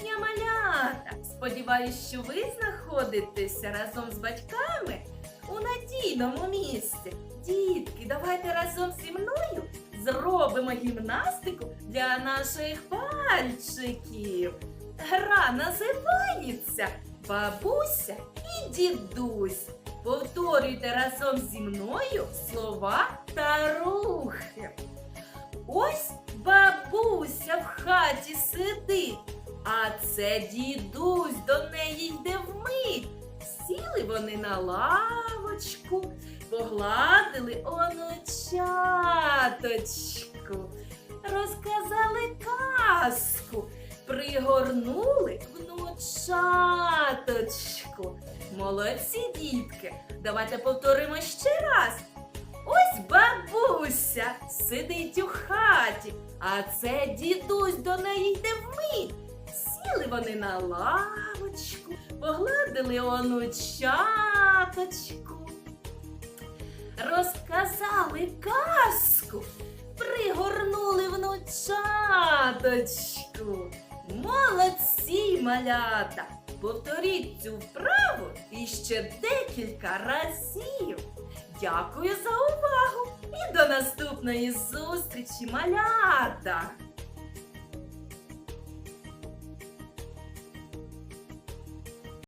дня, малята! Сподіваюсь, що ви знаходитеся разом з батьками у надійному місці. Дітки, давайте разом зі мною зробимо гімнастику для наших пальчиків. Гра називається Бабуся і дідусь. Повторюйте разом зі мною слова та рухи. Ось бабуся в хаті сидить, це дідусь до неї йде вмить. Сіли вони на лавочку, погладили онучаточку, розказали казку, пригорнули внучаточку. Молодці дітки, давайте повторимо ще раз. Ось бабуся сидить у хаті, а це дідусь до неї йде вмить. Сіли вони на лавочку, погладили онучаточку, розказали казку, пригорнули внучаточку. Молодці малята! Повторіть цю вправу іще декілька разів. Дякую за увагу і до наступної зустрічі, малята!